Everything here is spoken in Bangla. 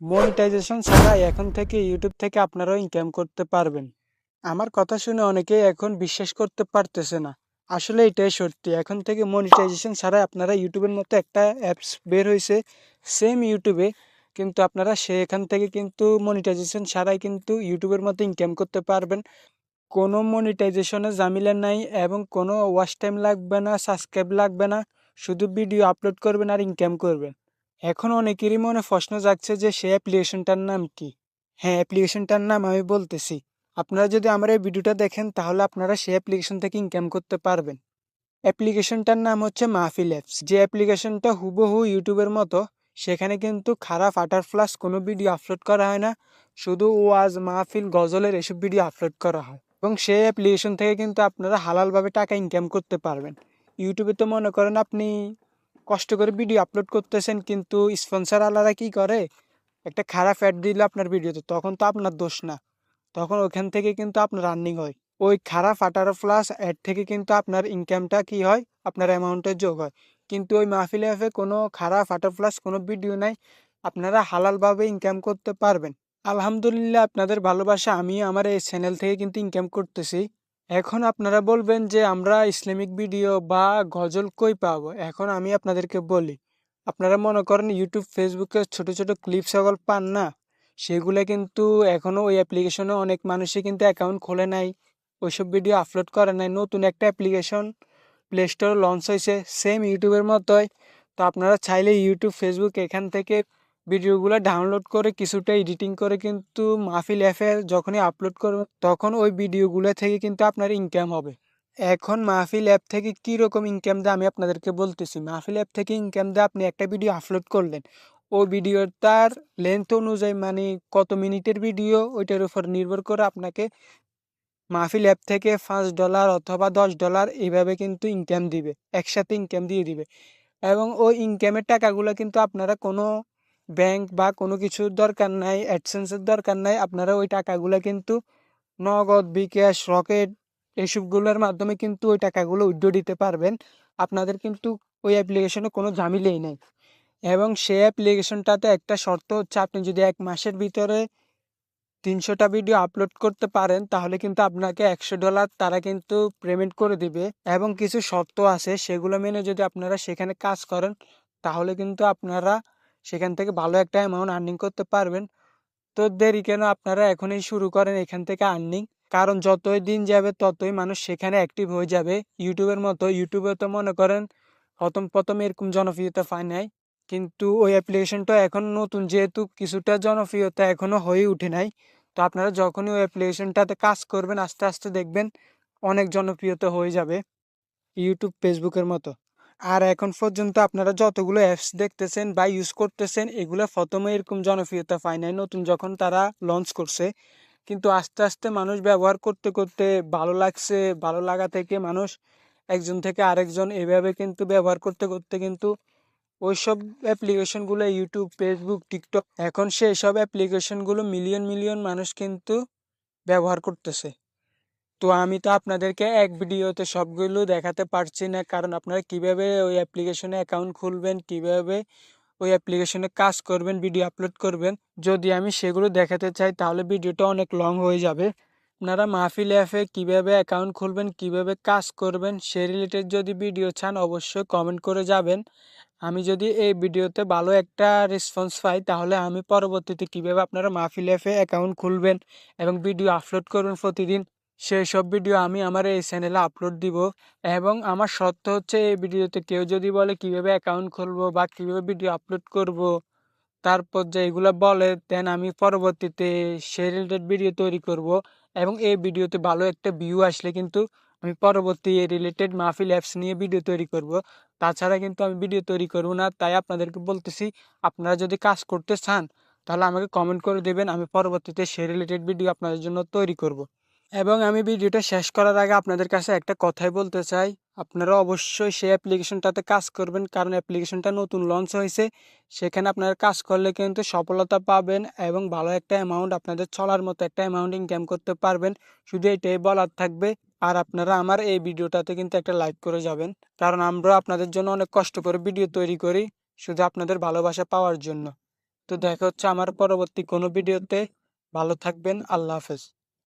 মনিটাইজেশন ছাড়াই এখন থেকে ইউটিউব থেকে আপনারাও ইনকাম করতে পারবেন। আমার কথা শুনে অনেকেই এখন বিশ্বাস করতে পারতেছে না। আসলে এটাই সত্যি, এখন থেকে মনিটাইজেশন ছাড়াই আপনারা ইউটিউবের মতো একটা অ্যাপস বের হয়েছে সেম ইউটিউবে কিন্তু আপনারা সেখান থেকে কিন্তু মনিটাইজেশন ছাড়াই কিন্তু ইউটিউবের মতো ইনকাম করতে পারবেন। কোনো মনিটাইজেশনের ঝামেলা নাই এবং কোনো ওয়াচ টাইম লাগবে না সাবস্ক্রাইব লাগবে না, শুধু ভিডিও আপলোড করবেন আর ইনকাম করবেন। এখন অনেকেরই মনে প্রশ্ন জাগছে যে সেই অ্যাপ্লিকেশনটার নাম কি? হ্যাঁ অ্যাপ্লিকেশনটার নাম আমি বলতেছি। আপনারা যদি আমার এই ভিডিওটা দেখেন, তাহলে আপনারা সেই অ্যাপ্লিকেশন থেকে ইনকাম করতে পারবেন। অ্যাপ্লিকেশনটার নাম হচ্ছে মাহফিল অ্যাপস। যে অ্যাপ্লিকেশনটা হুবহু ইউটিউবের মতো, সেখানে কিন্তু খারাপ আটার প্লাস কোনো ভিডিও আপলোড করা হয় না। শুধু ওয়াজ, মাহফিল, গজলের এসব ভিডিও আপলোড করা হয়। এবং সেই অ্যাপ্লিকেশন থেকে কিন্তু আপনারা হালালভাবে টাকা ইনকাম করতে পারবেন। ইউটিউবে তো মনে করেন আপনি কষ্ট করে ভিডিও আপলোড করতেছেন, কিন্তু স্পন্সার আলাদা কি করে? একটা খারাপ অ্যাড দিলে আপনার ভিডিওতে তখন তো আপনার দোষ না। তখন ওখান থেকে কিন্তু আপনার রানিং হয়। ওই খারাপ আঠারো প্লাস অ্যাড থেকে কিন্তু আপনার ইনকামটা কি হয়? আপনার অ্যামাউন্টের যোগ হয়। কিন্তু ওই মাহফিল অ্যাপে কোনো খারাপ আঠারো প্লাস কোনো ভিডিও নাই। আপনারা হালালভাবে ইনকাম করতে পারবেন। আলহামদুলিল্লাহ আপনাদের ভালোবাসা আমি আমার এই চ্যানেল থেকে কিন্তু ইনকাম করতেছি। এখন আপনারা বলবেন যে, আমরা ইসলামিক ভিডিও বা গজল কই পাবো? এখন আমি আপনাদেরকে বলি, আপনারা মনে করেন ইউটিউব ফেসবুকে ছোট ছোট ক্লিপ সকল পান না? সেগুলো কিন্তু এখনও ওই অ্যাপ্লিকেশনে অনেক মানুষই কিন্তু অ্যাকাউন্ট খোলে নাই, ওইসব ভিডিও আপলোড করে নাই, নতুন একটা অ্যাপ্লিকেশন প্লে স্টোর লঞ্চ হয়েছে সেম ইউটিউবের মতোই। তো আপনারা চাইলে ইউটিউব ফেসবুক এখান থেকে ভিডিওগুলো ডাউনলোড করে কিছুটা এডিটিং করে কিন্তু মাহফিল অ্যাপে যখনই আপলোড করবেন, তখন ওই ভিডিওগুলো থেকে কিন্তু আপনার ইনকাম হবে। এখন মাহফিল অ্যাপ থেকে কী রকম ইনকাম দেয় আমি আপনাদেরকে বলতেছি, মাহফিল অ্যাপ থেকে ইনকাম দেয় আপনি একটা ভিডিও আপলোড করলেন, ওই ভিডিওটার লেন্থ অনুযায়ী মানে কত মিনিটের ভিডিও ওইটার উপর নির্ভর করে আপনাকে মাহফিল অ্যাপ থেকে পাঁচ ডলার অথবা দশ ডলার এইভাবে কিন্তু ইনকাম দিবে, একসাথে ইনকাম দিয়ে দিবে। এবং ওই ইনকামের টাকাগুলো কিন্তু আপনারা কোনো ব্যাংক বা কোনো কিছুর দরকার নাই অ্যাডসেন্সের দরকার নাই, আপনারা ওই টাকাগুলো কিন্তু নগদ বিকাশ রকেট এসবগুলোর মাধ্যমে কিন্তু ওই টাকাগুলো উইথড্র দিতে পারবেন। আপনাদের কিন্তু ওই অ্যাপ্লিকেশনে কোনো ঝামেলাই নেই। এবং সেই অ্যাপ্লিকেশনটাতে একটা শর্ত হচ্ছে, আপনি যদি এক মাসের ভিতরে তিনশোটা ভিডিও আপলোড করতে পারেন, তাহলে কিন্তু আপনাকে একশো ডলার তারা কিন্তু পেমেন্ট করে দিবে। এবং কিছু শর্ত আছে, সেগুলো মেনে যদি আপনারা সেখানে কাজ করেন, তাহলে কিন্তু আপনারা সেখান থেকে ভালো একটা অ্যামাউন্ট আর্নিং করতে পারবেন। তো দেরি কেন? আপনারা এখনই শুরু করেন এখান থেকে আর্নিং কারণ যতই দিন যাবে, ততই মানুষ সেখানে অ্যাক্টিভ হয়ে যাবে। ইউটিউবের মতো ইউটিউবে তো মনে করেন প্রথম প্রথম এরকম জনপ্রিয়তা পায় নাই। কিন্তু ওই অ্যাপ্লিকেশনটা এখন নতুন। যেহেতু কিছুটা জনপ্রিয়তা এখনও হয়ে উঠে নাই। তো আপনারা যখনই ওই অ্যাপ্লিকেশনটাতে কাজ করবেন, আস্তে আস্তে দেখবেন অনেক জনপ্রিয়তা হয়ে যাবে। ইউটিউব ফেসবুকের মতো। আর এখন পর্যন্ত আপনারা যতগুলো অ্যাপস দেখতেছেন বা ইউজ করতেছেন, এগুলো প্রথমে এরকম জনপ্রিয়তা পায় নাই। নতুন যখন তারা লঞ্চ করছে, কিন্তু আস্তে আস্তে মানুষ ব্যবহার করতে করতে ভালো লাগছে, ভালো লাগা থেকে মানুষ একজন থেকে আরেকজন এভাবে কিন্তু ব্যবহার করতে করতে কিন্তু ওইসব অ্যাপ্লিকেশনগুলো ইউটিউব ফেসবুক টিকটক এখন সেই সব অ্যাপ্লিকেশনগুলো মিলিয়ন মিলিয়ন মানুষ কিন্তু ব্যবহার করতেছে। তো আমি তো আপনাদেরকে এক ভিডিওতে সবগুলো দেখাতে পারছি না। কারণ আপনারা কীভাবে ওই অ্যাপ্লিকেশনে অ্যাকাউন্ট খুলবেন, কীভাবে ওই অ্যাপ্লিকেশনে কাজ করবেন ভিডিও আপলোড করবেন, যদি আমি সেগুলো দেখাতে চাই তাহলে ভিডিওটা অনেক লং হয়ে যাবে। আপনারা মাহফিল অ্যাপে কীভাবে অ্যাকাউন্ট খুলবেন, কীভাবে কাজ করবেন, সে রিলেটেড যদি ভিডিও চান অবশ্যই কমেন্ট করে যাবেন। আমি যদি এই ভিডিওতে ভালো একটা রেসপন্স পাই তাহলে আমি পরবর্তীতে কীভাবে আপনারা মাহফিল অ্যাপে অ্যাকাউন্ট খুলবেন এবং ভিডিও আপলোড করবেন প্রতিদিন সেই সব ভিডিও আমি আমার এই চ্যানেলে আপলোড দিব এবং আমার সত্য হচ্ছে এই ভিডিওতে কেউ যদি বলে কীভাবে অ্যাকাউন্ট খুলবো বা কীভাবে ভিডিও আপলোড করব, তারপর যে এগুলো বলে দেন আমি পরবর্তীতে সেই রিলেটেড ভিডিও তৈরি করব এবং এই ভিডিওতে ভালো একটা ভিউ আসলে কিন্তু আমি পরবর্তী রিলেটেড মাহফিল অ্যাপস নিয়ে ভিডিও তৈরি করব তাছাড়া কিন্তু আমি ভিডিও তৈরি করব না, তাই আপনাদেরকে বলতেছি, আপনারা যদি কাজ করতে চান, তাহলে আমাকে কমেন্ট করে দেবেন, আমি পরবর্তীতে সে রিলেটেড ভিডিও আপনাদের জন্য তৈরি করব। এবং আমি ভিডিওটা শেষ করার আগে আপনাদের কাছে একটা কথাই বলতে চাই। আপনারা অবশ্যই সেই অ্যাপ্লিকেশনটাতে কাজ করবেন, কারণ অ্যাপ্লিকেশনটা নতুন লঞ্চ হয়েছে। সেখানে আপনারা কাজ করলে কিন্তু সফলতা পাবেন এবং ভালো একটা অ্যামাউন্ট আপনাদের চলার মতো একটা অ্যামাউন্ট ইনকাম করতে পারবেন। শুধু এটাই বলার থাকবে, আর আপনারা আমার এই ভিডিওটাতে কিন্তু একটা লাইক করে যাবেন। কারণ আমরা আপনাদের জন্য অনেক কষ্ট করে ভিডিও তৈরি করি, শুধু আপনাদের ভালোবাসা পাওয়ার জন্য। তো দেখা হচ্ছে আমার পরবর্তী কোনো ভিডিওতে ভালো থাকবেন, আল্লাহ হাফেজ।